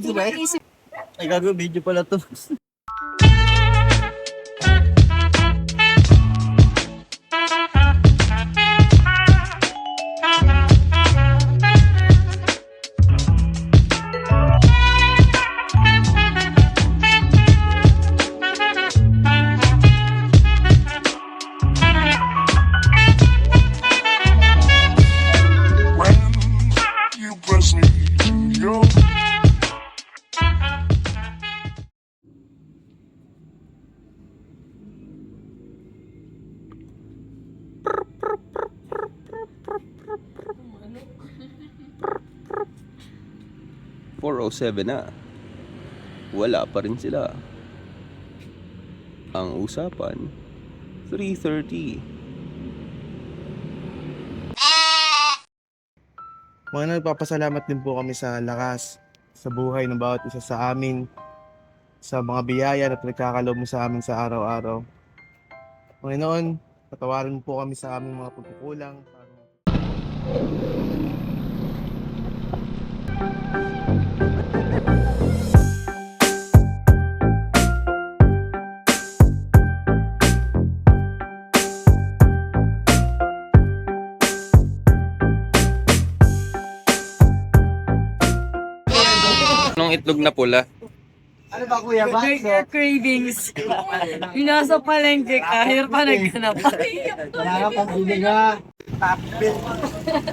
Video ba eh? Ay, gago, video pala to. 7 na wala pa rin sila ang usapan 3.30 Mga nagpapasalamat din po kami sa lakas sa buhay ng bawat isa sa amin sa mga biyaya na pinagkakalob mo sa amin sa araw-araw. Panginoon, patawarin mo po kami sa aming mga pagkukulang. Para... Anong itlog na pula? Ano ba kuya ba? Burger cravings. Yung nasa palengke ka, hirap pa naghanap. Wala nga pang bili nga. Top build.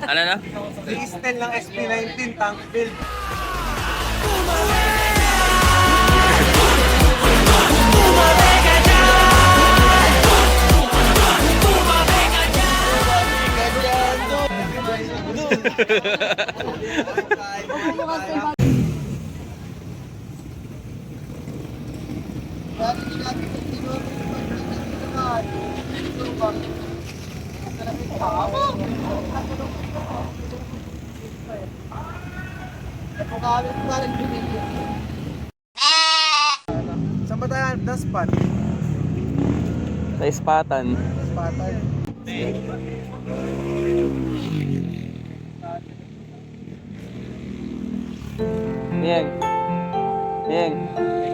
Ano na? 310 lang SP19, tank build. Saan ba tayo? Daspat? Sa ispatan. Daspatan. Niyang. Niyang. Niyang.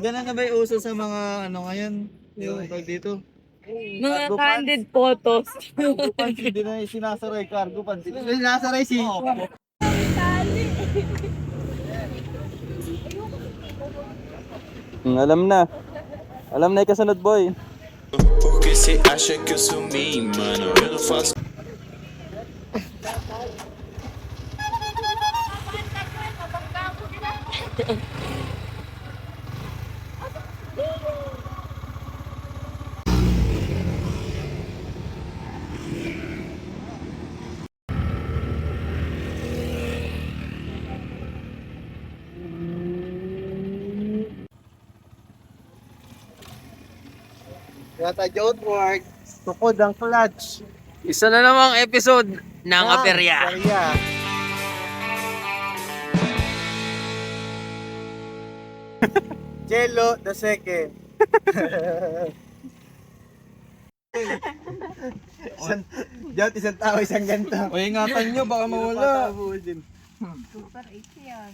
Ganun na ba yung uso sa mga ano ngayon? Yung tag dito? Mga candid photos. Cargo pants, hindi na yung sinasaray cargo pants. Sinasaray si... Hmm, alam na. Alam na yung kasunod boy. Porque cê acha que eu sou meio, mano? Eu não faço. Yata John Ward. Tukod ang clutch. Isa na namang episode ng Ah, Aperya. Aperya. Jello the second. isang, Jot, isang tao, isang ganito. O ingatan nyo, baka mawala. Super 8 yan.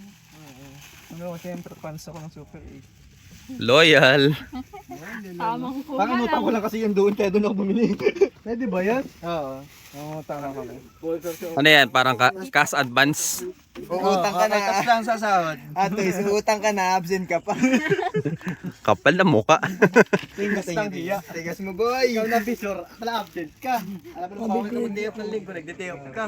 Ano, siyempre fans ako ng Super 8. Loyal. Tamang kuha Parang lang. utang ko lang kasi yung doon, kaya doon ako bumili. Pwede ba yan? Oo. Oo, tama kami. Ano yan? Parang ka- cash advance. Uutang ka na. Tapos lang sa sahod. At least, utang ka na, absent ka pa. Kapal na muka. Tingas lang hiya. Tingas mo, boy. Ikaw na, Bisor. Pala, absent ka. Alam mo, bawal ka mag-day off ng linggo. Nag-day off ka.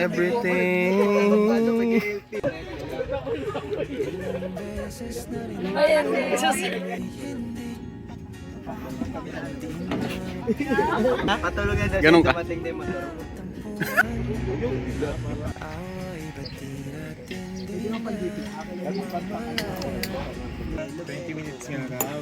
Everything. Patulog na Ganun ka. Dumating na yung motor mo. 20 minutes nga raw.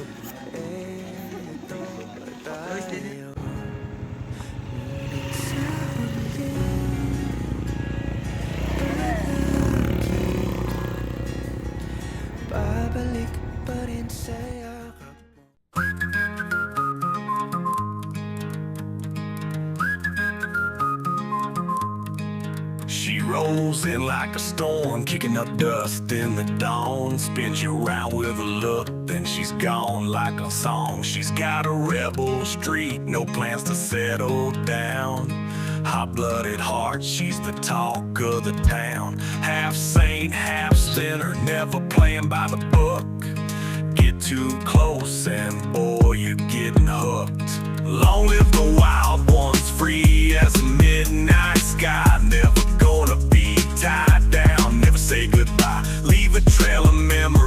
She rolls in like a storm, kicking up dust in the dawn. Spins you around with a look, then she's gone like a song. She's got a rebel streak, no plans to settle down. Hot blooded heart, she's the talk of the town. Half saint, half sinner, never playing by the book. Get too close, and boy, you're getting hooked. Long live the wild ones, free as a midnight sky. Never gonna be tied down, never say goodbye. Leave a trail of memories,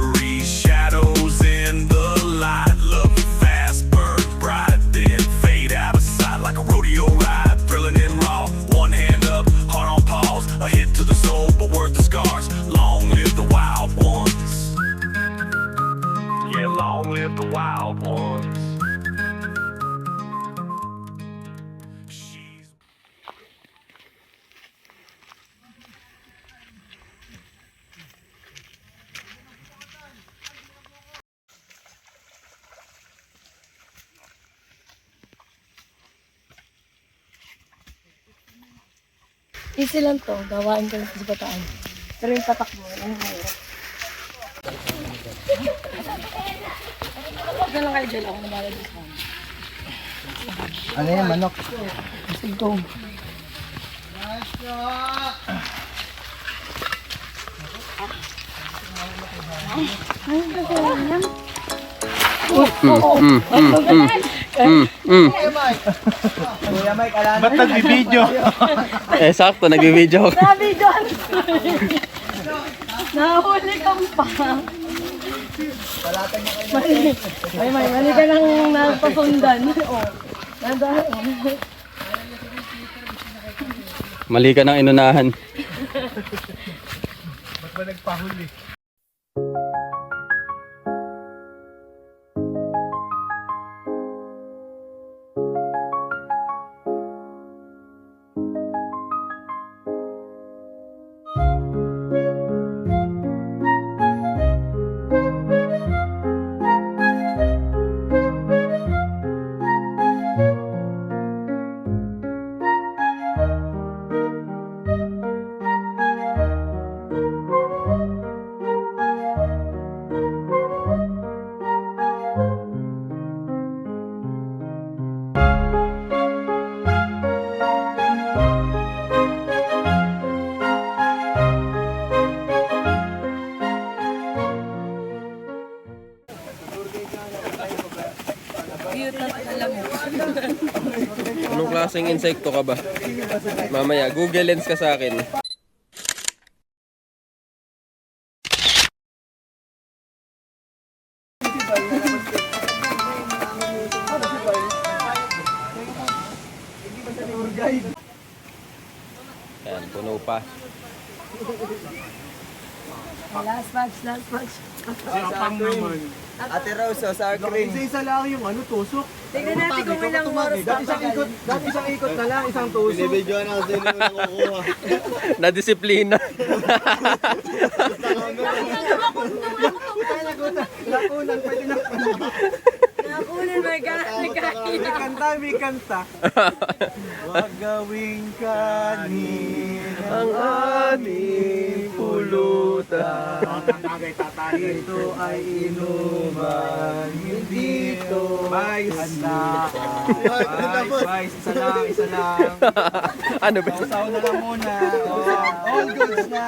Yeah, long live the wild ones. She's Easy lang to, gawain ko lang sa bataan. Pero yung patak mo, yun ang mahirap. Huwag na lang kayo dyan ako nabala dito sa amin. Ano yan, manok? Sige, go. Mm, mm. Kuya Mike, ala na. Ba't nagbibideo? Eh, sakto, nag-video ako. Sabi doon! Nahuli kang pa. Mali, may may mali ka nang napasundan. Oh. Nandahal. Mali ka ng inunahan. Anong klaseng insekto ka ba? Mamaya, Google Lens ka sa akin. Yan, puno pa. Last batch, last batch. Ate Rose, oh, sour cream. Isa-isa lang yung ano, tusok. Tignan natin kung ilang oras pa. Dati isang ikot, dati isang ikot na lang, isang tusok. Binibidyoan ako sino yung nakukuha. Na-disiplina. Lakunan, pwede na. May kanta, may kanta. Wag gawing kanin Ang ating pulutan. Ito ay inuman, hindi ito handa. Vice, vice, isa lang, isa lang. ano ba? Sausaw na lang muna. Oh, all goods na.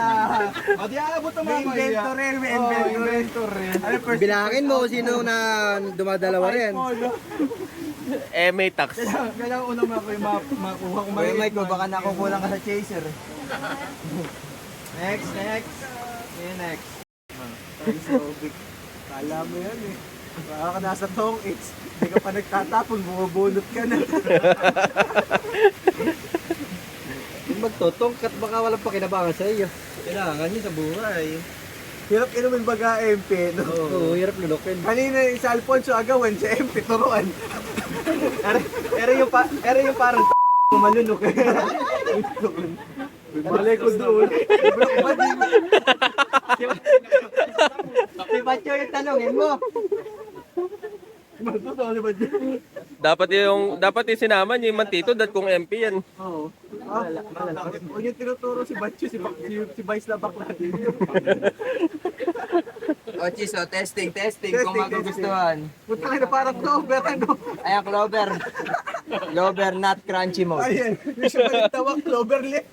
O di aabot ang mga May inventory, may inventory. Ano first? Bilangin mo sino na dumadalawa rin. Eh, may tax. Kailangan unang mako yung ma- makuha ko. Kuya Mike, oh, baka nakukulang ka sa chaser. Next, next. Yeah, next. Thanks, Kala mo yan eh. Baka ka nasa tong it's. Hindi ka pa nagtatapon, bumubunot ka na. Yung magtotong, kat baka walang pakinabangan sa iyo. Kailangan niyo sa buhay. Hirap inumin baga MP, no? Oo, hirap lunukin. Kanina yung sa Alfonso agawan, sa MP, turuan. Ere, ere yung, pa, ere yung parang malunok. Malay ko doon. Si Bacho yung tanongin mo. Dapat yung dapat yung sinama niyo yung mantito dat kung MP yan. Oo. Ah, Huwag yung tinuturo si Bacho, si, si, si Vice na bakla din. O, Chis, o, testing, testing, kung Testing, magugustuhan. Punta ka na parang clover, ano? Ayan, Clover. Clover, not crunchy mode. Ayan, yung siya balik tawag, clover lip.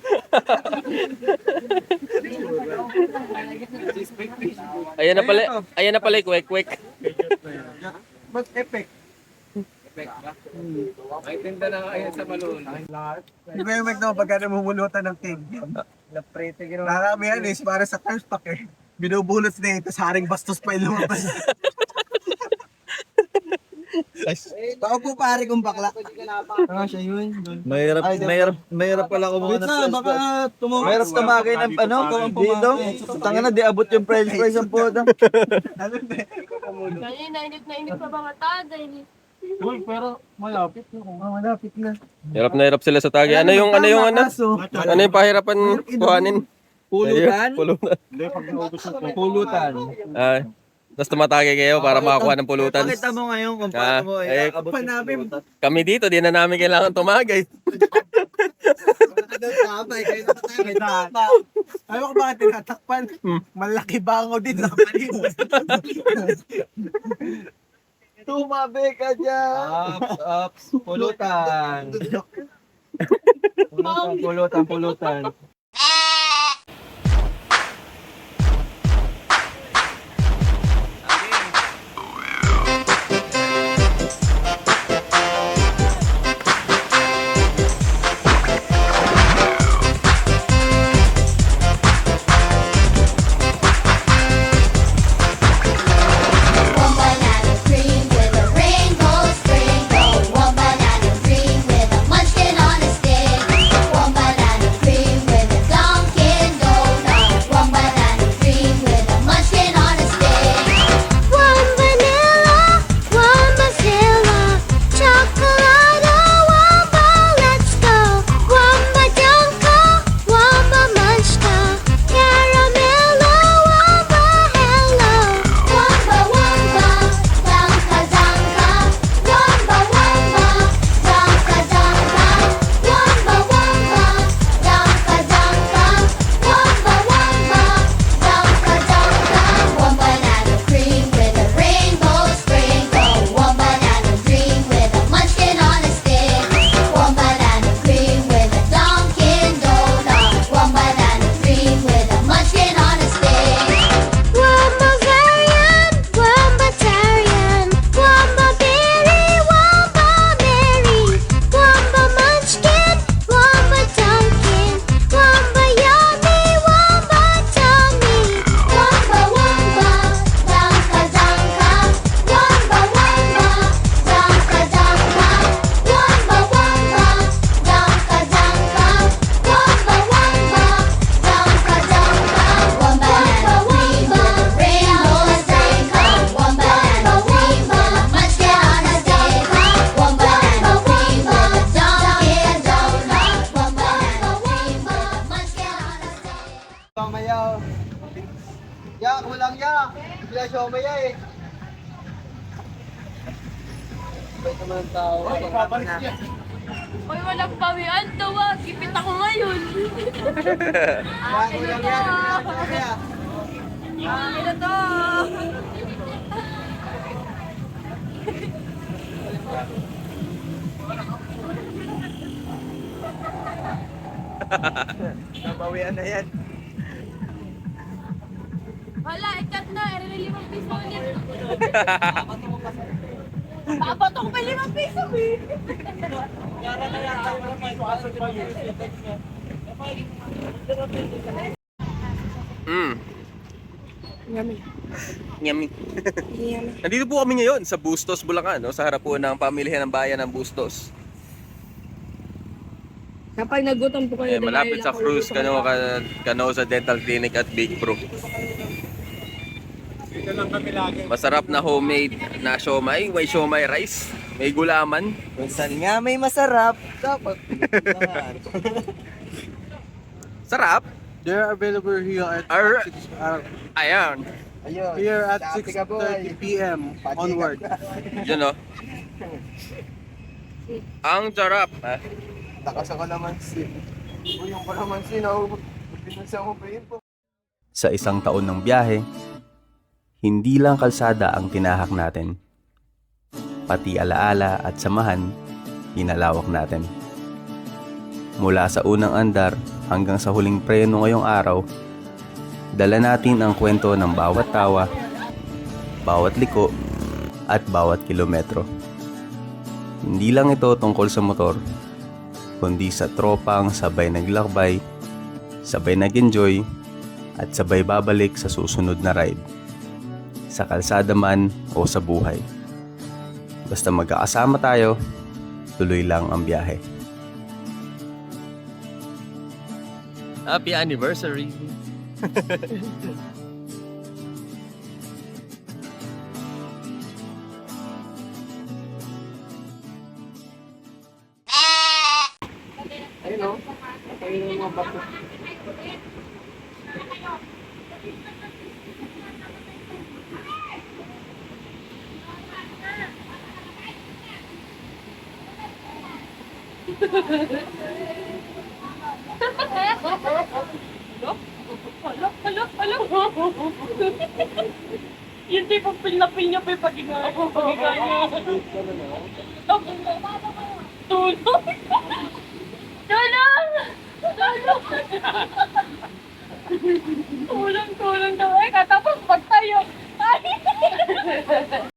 Ayan na pala, ayan na pala kwek kwek. Mas epic. Di ba yung McDo pagka namumulutan ng king? Naprete, ginawa. Marami yan eh, para sa first pack eh. Binubulot na tapos haring bastos pa yung lumabas. Paupo pare kong bakla. Ah, siya yun. Mahirap, mahirap, mahirap pala kumuha ng french baka fries. tumawag. Mahirap tumagay ng ano, dito. Tanga na, di abot yung french fries ang puta. Ano na eh. Kanina, init na init pa ba matada? Init. Malapit na. Hirap na hirap sila sa tagi. Ano yung ano yung ano? Ano yung pahirapan kuhanin? Pulutan. Pulutan. Pulutan. Ah, tapos tumatagi kayo para makakuha ng pulutan. Pakita mo ngayon kung Ah, paano mo eh, iabot pa yung pulutan. Kami dito, di na namin kailangan tumagay. Tabay, kayo na tayo may tama. Ayaw ko bakit tinatakpan? Malaki bango din sa palibot. Tumabi ka dyan! Ups, ups, pulutan. Pulutan, pulutan, pulutan. Siya umaya eh. Uy, walang pawian to ah. Gipit ako ngayon. Ya. Kulang ya. Akin na to. Nabawian na yan. Wala, ikat na. Ere limang piso ulit. Papato ko pa limang piso eh. Mm. Yummy. Nandito po kami ngayon sa Bustos, Bulacan, no? sa harap po ng pamilihan ng bayan ng Bustos. Kapag nagutom po Eh, malapit sa Cruz, Cano, Canosa Dental Clinic at Big Pro. Masarap na homemade na siomay. May siomay rice. May gulaman. Kung saan nga may masarap, dapat. Sarap. They're available here at Ar- 6, uh, Ayan. Ayun. here at Sabi ka, boy. 6.30 p.m. onward. Yun o. Ang sarap. Ah, Lakas ako naman si. Uy, yung pa naman si, no? Pinansa ko pa yun po. Sa isang taon ng biyahe, hindi lang kalsada ang tinahak natin. Pati alaala at samahan, inalawak natin. Mula sa unang andar hanggang sa huling preno ngayong araw, dala natin ang kwento ng bawat tawa, bawat liko, at bawat kilometro. Hindi lang ito tungkol sa motor, kundi sa tropang sabay naglakbay, sabay nag-enjoy, at sabay babalik sa susunod na ride. Sa kalsada man o sa buhay. Basta magkakasama tayo, tuloy lang ang biyahe. Happy anniversary. Hala, hala, hala. Yung tipong pinapin niya pa yung pagigaya. Pagigaya niya. Tulong! Tulong! Tulong! Tulong, tulong daw. Eh, katapos pagtayo. Ay!